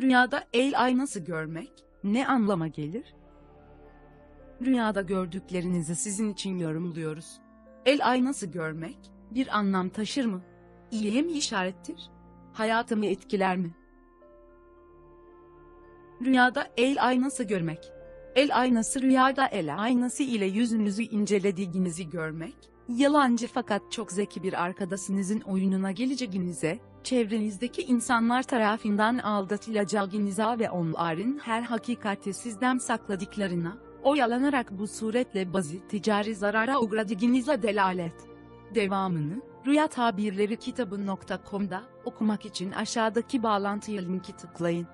Rüyada el aynası görmek ne anlama gelir? Rüyada gördüklerinizi sizin için yorumluyoruz. El aynası görmek bir anlam taşır mı? İyiye mi işarettir? Hayatımı etkiler mi? Rüyada el aynası görmek. El aynası rüyada el aynası ile yüzünüzü incelediğinizi görmek, yalancı fakat çok zeki bir arkadaşınızın oyununa geleceğinize, çevrenizdeki insanlar tarafından aldatılacağınıza ve onların her hakikati sizden sakladıklarına, oyalanarak bu suretle bazı ticari zarara uğradığınıza delalet. Devamını, Rüya Tabirleri kitabı.com'da okumak için aşağıdaki bağlantıya linki tıklayın.